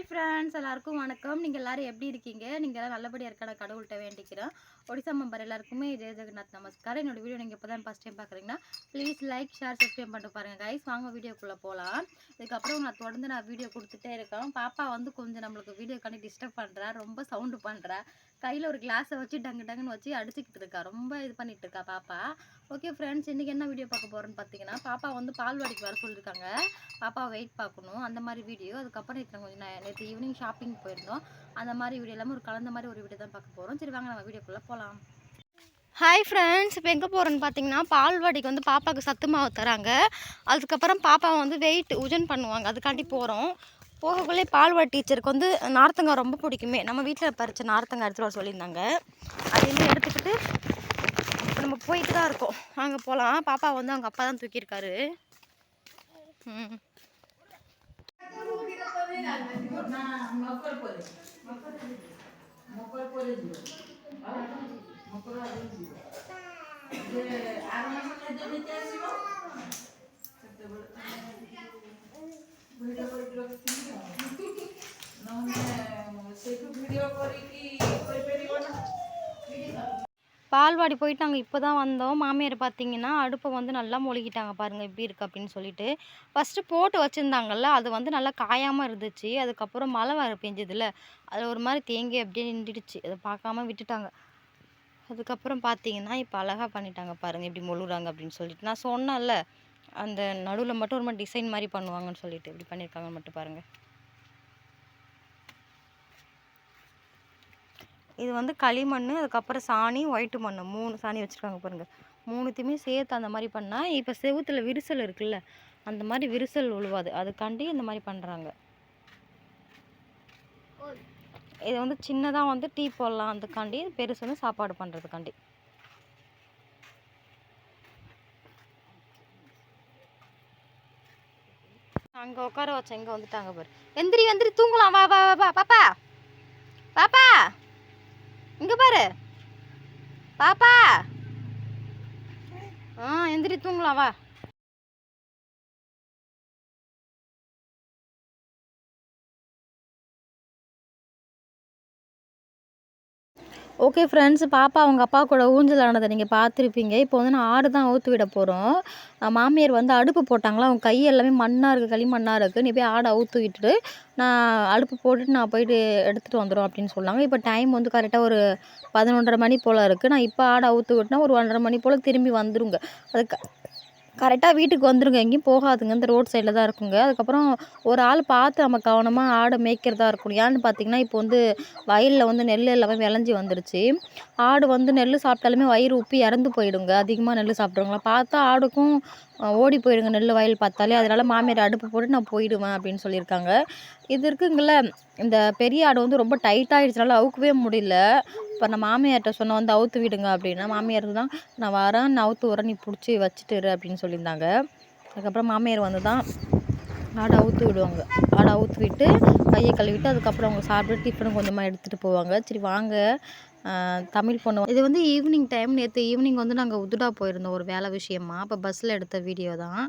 Hi friends எல்லாருக்கும் வணக்கம். நீங்கள் எல்லோரும் எப்படி இருக்கீங்க? நீங்கள் எல்லாம் நல்லபடியாக இருக்க நான் கடவுள்கிட்ட வேண்டிக்கிறேன் ஒடிசா மம்பர் எல்லாருக்குமே ஜெய ஜெகநாத் நமஸ்கார் என்னோடய வீடியோ நீங்கள் இப்போ தான் ஃபஸ்ட் டைம் பார்க்குறீங்கன்னா ப்ளீஸ் லைக் ஷேர் சப்ஸ்கிரைப் பண்ணிட்டு பாருங்கள் கைஸ் வாங்க வீடியோக்குள்ளே போகலாம் இதுக்கப்புறம் நான் தொடர்ந்து நான் வீடியோ கொடுத்துட்டே இருக்கேன். பாப்பா வந்து கொஞ்சம் நம்மளுக்கு வீடியோ கண்டி டிஸ்டர்ப் பண்ணுறா ரொம்ப சவுண்டு பண்ணுறா கையில் ஒரு கிளாஸை வச்சு டங்கு டங்குன்னு வச்சு அடிச்சுக்கிட்டு இருக்கா. ரொம்ப இது பண்ணிட்டு இருக்கா பாப்பா. ஓகே ஃப்ரெண்ட்ஸ் இன்றைக்கி என்ன வீடியோ பார்க்க போகிறோன்னு பார்த்தீங்கன்னா பாப்பா வந்து பால்வாடிக்கு வர சொல்லியிருக்காங்க பாப்பா வெயிட் பார்க்கணும். அந்த மாதிரி வீடியோ அதுக்கப்புறம் இத்தனை கொஞ்சம் நேற்று ஈவினிங் ஷாப்பிங் போயிருந்தோம். அந்த மாதிரி வீடியோ எல்லாமே ஒரு கலந்த மாதிரி ஒரு வீடியோ தான் பார்க்க போகிறோம் சரி வாங்க நம்ம வீடியோக்குள்ளே போகலாம் ஹாய் ஃப்ரெண்ட்ஸ் இப்போ எங்கே போகிறோன்னு பார்த்தீங்கன்னா பால்வாடிக்கு வந்து பாப்பாவுக்கு சத்து மாவு தராங்க. அதுக்கப்புறம் பாப்பா வந்து வெயிட் உஜன் பண்ணுவாங்க. அதுக்காண்டி போகிறோம் போகக்குள்ளே பால்வா டீச்சருக்கு வந்து நார்த்தங்காய் ரொம்ப பிடிக்குமே. நம்ம வீட்டில் பறித்த நார்த்தங்காய் எடுத்துகிட்டு வர சொல்லியிருந்தாங்க. அது எடுத்துக்கிட்டு இப்போ நம்ம போயிட்டு தான் இருக்கோம். அங்கே போகலாம் பாப்பா வந்து அவங்க அப்பா தான் தூக்கியிருக்காரு. ம். பால்வாடி போயிட்டு நாங்கள் இப்போ தான் வந்தோம். மாமியார் பார்த்தீங்கன்னா அடுப்பை வந்து நல்லா மொழிகிட்டாங்க பாருங்கள் எப்படி இருக்குது அப்படின்னு சொல்லிட்டு. ஃபஸ்ட்டு போட்டு வச்சுருந்தாங்கல்ல அது வந்து நல்லா காயாமல் இருந்துச்சு. அதுக்கப்புறம் மழை வர பெஞ்சதில்ல அது ஒரு மாதிரி தேங்கி அப்படியே நின்றுடுச்சு. அதை பார்க்காம விட்டுட்டாங்க. அதுக்கப்புறம் பார்த்தீங்கன்னா இப்போ அழகாக பண்ணிட்டாங்க பாருங்கள் எப்படி மொழுகுறாங்க அப்படின்னு சொல்லிட்டு. நான் சொன்னேன்ல அந்த நடுவில் மட்டும் ஒரு மாதிரி டிசைன் மாதிரி பண்ணுவாங்கன்னு சொல்லிட்டு இப்படி பண்ணியிருக்காங்க மட்டும் பாருங்கள் இது வந்து களிமண் அதுக்கப்புறம் சாணி ஒயிட்டு மண் மூணு சாணி வச்சுருக்காங்க பாருங்கள் மூணுத்தையுமே சேர்த்து அந்த மாதிரி பண்ணால் இப்போ செவுத்தில் விரிசல் இருக்குல்ல அந்த மாதிரி விரிசல் உழுவாது. அதுக்காண்டி இந்த மாதிரி பண்ணுறாங்க இது வந்து சின்னதாக வந்து டீ போடலாம். அதுக்காண்டி பெருசு வந்து சாப்பாடு பண்ணுறதுக்காண்டி அங்கே உட்கார வச்சேன் இங்கே வந்துட்டாங்க பாரு. எந்திரி எந்திரி தூங்கலாம். வா வா வா, வா பாப்பா. பாப்பா. இங்க பாரு. பாப்பா. ஆ எந்திரி தூங்கலாம் வா. ஓகே ஃப்ரெண்ட்ஸ் பாப்பா அவங்க அப்பா கூட ஊஞ்சல் ஆனதை நீங்கள் பார்த்துருப்பீங்க. இப்போ வந்து நான் ஆடு தான் ஊற்று விட போகிறோம் மாமியார் வந்து அடுப்பு போட்டாங்களா? அவங்க கை எல்லாமே மண்ணாக இருக்குது களிமண்ணாக இருக்குது நீ போய் ஆடை ஊற்று விட்டுட்டு நான் அடுப்பு போட்டுட்டு நான் போயிட்டு எடுத்துகிட்டு வந்துடும் அப்படின்னு சொன்னாங்க. இப்போ டைம் வந்து கரெக்டாக ஒரு பதினொன்றரை மணி போல் இருக்குது நான் இப்போ ஆடை ஊற்று விட்டுனா ஒரு ஒன்றரை மணி போல் திரும்பி வந்துருங்க. அதுக்கு கரெக்டாக வீட்டுக்கு வந்துடுங்க எங்கேயும் போகாதுங்க. இந்த ரோட் சைடில் தான் இருக்குங்க. அதுக்கப்புறம் ஒரு ஆள் பார்த்து நம்ம கவனமாக ஆடை மேய்க்கிறதா இருக்கணும். ஏன்னு பார்த்தீங்கன்னா இப்போ வந்து வயலில் வந்து நெல் எல்லாமே விளைஞ்சி வந்துருச்சு. ஆடு வந்து நெல் சாப்பிட்டாலுமே வயிறு உப்பி இறந்து போயிடுங்க. அதிகமாக நெல் சாப்பிட்றவங்கள பார்த்தா ஆடுக்கும் ஓடி போயிடுங்க நெல் வயல் பார்த்தாலே. அதனால் மாமியார் அடுப்பு போட்டு நான் போயிடுவேன் அப்படின்னு சொல்லியிருக்காங்க. இது இருக்குங்கள இந்த பெரிய ஆடு வந்து ரொம்ப டைட்டாகிடுச்சுனால அவுக்கவே முடியல. இப்போ நான் மாமியார்கிட்ட சொன்ன வந்து அவுத்து விடுங்க அப்படின்னா மாமியார் தான் நான் வரேன் நான் அவுத்து வரேன் நீ பிடிச்சி வச்சுட்டுரு அப்படின்னு சொல்லியிருந்தாங்க. அதுக்கப்புறம் மாமியார் வந்து தான் ஆடை அவுத்து விடுவாங்க. ஆடை அவுத்து விட்டு கையை கழுவிட்டு அதுக்கப்புறம் அவங்க சாப்பிட்டு டிஃபனும் கொஞ்சமாக எடுத்துகிட்டு போவாங்க. சரி வாங்க. தமிழ் பொண்ணு இது வந்து ஈவினிங் டைம் நேற்று ஈவினிங் வந்து நாங்கள் உதுடா போயிருந்தோம் ஒரு வேலை விஷயமா. இப்போ பஸ்ஸில் எடுத்த வீடியோ தான்.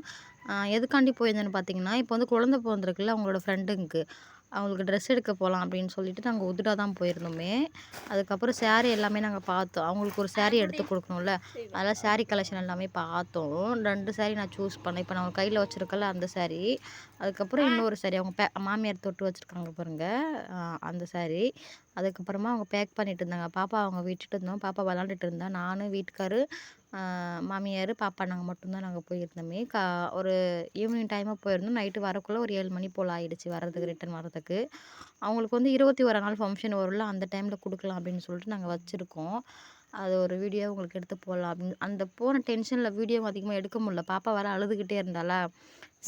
எதுக்காண்டி போயிருந்தேன்னு பார்த்தீங்கன்னா இப்போ வந்து குழந்தை பிறந்திருக்குல்ல அவங்களோட ஃப்ரெண்டுங்க அவங்களுக்கு ட்ரெஸ் எடுக்க போகலாம் அப்படின்னு சொல்லிட்டு நாங்கள் உதுடா தான் போயிருந்தோமே. அதுக்கப்புறம் saree எல்லாமே நாங்கள் பார்த்தோம். அவங்களுக்கு ஒரு saree எடுத்து கொடுக்கணும்ல. அதெல்லாம் saree கலெக்ஷன் எல்லாமே பார்த்தோம். ரெண்டு saree நான் சூஸ் பண்ணேன். இப்போ நான் கையில் வச்சுருக்கல அந்த saree. அதுக்கப்புறம் இன்னொரு saree. அவங்க பே மாமியார் தொட்டு வச்சுருக்காங்க பாருங்க. ஆஹ் அந்த saree. அதுக்கப்புறமா அவங்க பேக் பண்ணிட்டு இருந்தாங்க. பாப்பா அவங்க விட்டுட்டு இருந்தோம். பாப்பா விளாண்டுட்டு இருந்தா. நான் வீட்டுக்காரு மாமியார் பாப்பா நாங்கள் மட்டும்தான் நாங்கள் போயிருந்தோமே. கா ஒரு ஈவினிங் டைமாக போயிருந்தோம். நைட்டு வரக்குள்ளே ஒரு ஏழு மணி போல் ஆயிடுச்சு வர்றதுக்கு ரிட்டர்ன் வர்றதுக்கு. அவங்களுக்கு வந்து இருபத்தி ஒரு நாள் ஃபங்க்ஷன் வரும்ல அந்த டைமில் கொடுக்கலாம் அப்படின்னு சொல்லிட்டு நாங்கள் வச்சுருக்கோம். அது ஒரு வீடியோ உங்களுக்கு எடுத்து போடலாம். அப்படின்னு அந்த போன டென்ஷனில் வீடியோ அதிகமாக எடுக்க முடியல. பாப்பா வர அழுதுகிட்டே இருந்தாளா?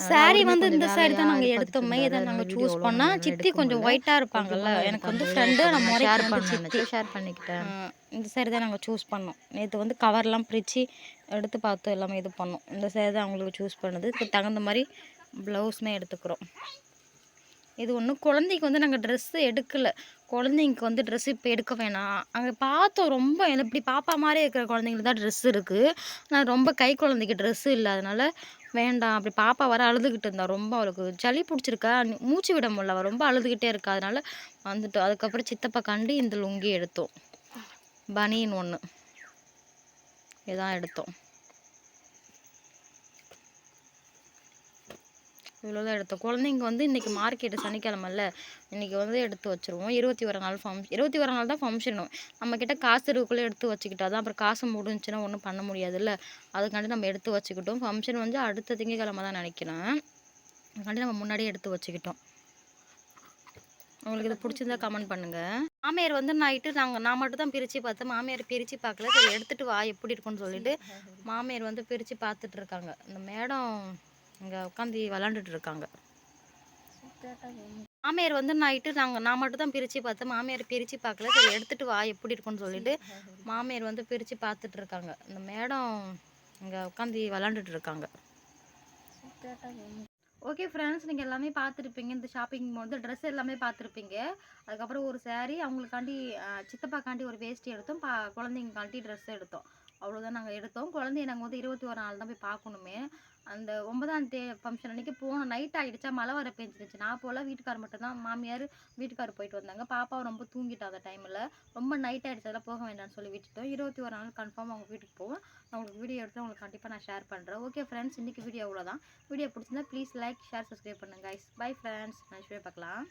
சாரி வந்து இந்த சாரி தான் நாங்கள் எடுத்தோமே. இதை நாங்கள் சூஸ் பண்ணால் ஒழுங்கா சித்தி கொஞ்சம். ஒயிட்டாக இருப்பாங்கல்ல. எனக்கு வந்து ஃப்ரெண்டு நம்ம நான் ஷேர் சித்தி. ஷேர் பண்ணிக்கிட்டேன். இந்த சாரி தான் நாங்கள் சூஸ் பண்ணோம். நேற்று வந்து கவர்லாம் பிரித்து எடுத்து பார்த்தோம் எல்லாமே இது பண்ணோம். இந்த சாரி தான் அவங்களுக்கு சூஸ் பண்ணது. இதுக்கு தகுந்த மாதிரி ப்ளவுஸுமே எடுத்துக்கிறோம். இது ஒன்று குழந்தைக்கு வந்து நாங்கள் ட்ரெஸ்ஸு எடுக்கல. குழந்தைங்களுக்கு வந்து ட்ரெஸ் இப்போ எடுக்க வேணாம். அங்கே பார்த்தோம் ரொம்ப இப்படி பாப்பா மாதிரி இருக்கிற குழந்தைங்களுக்கு தான் ட்ரெஸ் இருக்குது ஆனால் ரொம்ப கை குழந்தைக்கு ட்ரெஸ்ஸு இல்லாதனால வேண்டாம். அப்படி பாப்பா வர அழுதுகிட்டு இருந்தா ரொம்ப அவளுக்கு சளி பிடிச்சிருக்கா. மூச்சு விட முடியல. அவள் ரொம்ப அழுதுகிட்டே இருக்கா. அதனால வந்துட்டோம். அதுக்கப்புறம் சித்தப்பா கண்டு இந்த லுங்கி எடுத்தோம். பனியன் ஒன்று இதான் எடுத்தோம். இவ்வளோதான் எடுத்தோம். குழந்தைங்க வந்து இன்றைக்கி மார்க்கெட்டு சனிக்கிழமல்ல இன்றைக்கி வந்து எடுத்து வச்சுருவோம். இருபத்தி ஒரு நாள் ஃபங்க்ஷன் இருபத்தி ஒரு நாள் தான் ஃபங்க்ஷனும் நம்மக்கிட்ட காசு இருக்குள்ளே எடுத்து வச்சுக்கிட்டா தான் அப்புறம் காசு முடிஞ்சுன்னா ஒன்றும் பண்ண முடியாதுல்ல. அதுக்காண்டி நம்ம எடுத்து வச்சுக்கிட்டோம். ஃபங்க்ஷன் வந்து அடுத்த திங்கக்கிழமை தான் நினைக்கிறேன். அதுக்காண்டி நம்ம முன்னாடியே எடுத்து வச்சுக்கிட்டோம். உங்களுக்கு இது பிடிச்சிருந்தா கமெண்ட் பண்ணுங்கள் மாமியார் வந்து நைட்டு நாங்கள் நான் மட்டும் தான் பிரித்து பார்த்தேன் மாமியார் பிரித்து பார்க்கல. சரி எடுத்துகிட்டு வா எப்படி இருக்குன்னு சொல்லிட்டு மாமியார் வந்து பிரித்து பார்த்துட்ருக்காங்க இந்த மேடம் இங்கே உட்காந்து விளாண்டுட்டு இருக்காங்க மாமியார் வந்து நைட்டு நாங்கள் நான் மட்டும் தான் பிரித்து பார்த்தேன். மாமியார் பிரித்து பார்க்கல. சரி எடுத்துகிட்டு வா எப்படி இருக்குன்னு சொல்லிட்டு மாமியார் வந்து பிரித்து பார்த்துட்டு இருக்காங்க இந்த மேடம் இங்கே உட்காந்து விளாண்டுட்டு இருக்காங்க ஓகே ஃப்ரெண்ட்ஸ் நீங்கள் எல்லாமே பார்த்துருப்பீங்க. இந்த ஷாப்பிங் வந்து ட்ரெஸ் எல்லாமே பார்த்துருப்பீங்க. அதுக்கப்புறம் ஒரு saree அவங்களுக்காண்டி சித்தப்பாக்காண்டி ஒரு வேஷ்டி எடுத்தோம். பா குழந்தைங்கக்காண்டி ட்ரெஸ் எடுத்தோம். அவ்வளோதான் நாங்கள் எடுத்தோம். குழந்தைய நாங்கள் வந்து இருபத்தி ஒரு நாள் தான் போய் பார்க்கணுமே. அந்த ஒன்பதாம் தே ஃபங்க்ஷன் அன்றைக்கி போனோம் நைட் ஆகிடுச்சா மழை வர பெஞ்சிருச்சு நான் போல வீட்டுக்கார் மட்டும்தான் மாமியார் வீட்டுக்கார் போயிட்டு வந்தாங்க. பாப்பாவை ரொம்ப தூங்கிட்டா அந்த டைமில் ரொம்ப நைட் ஆகிடுச்சு அதெல்லாம் போக வேண்டாம்னு சொல்லி விட்டுட்டோம். இருபத்தி ஒரு நாள் கன்ஃபார்ம் அவங்க வீட்டுக்கு போவோம். நான் உங்களுக்கு வீடியோ எடுத்து உங்களுக்கு கண்டிப்பாக நான் ஷேர் பண்ணுறேன் ஓகே ஃப்ரெண்ட்ஸ் இன்றைக்கி வீடியோ அவ்வளோதான் வீடியோ பிடிச்சிருந்தா ப்ளீஸ் லைக் ஷேர் சப்ஸ்கிரைப் பண்ணுங்க guys. பை ஃப்ரெண்ட்ஸ் நான் பார்க்கலாம்.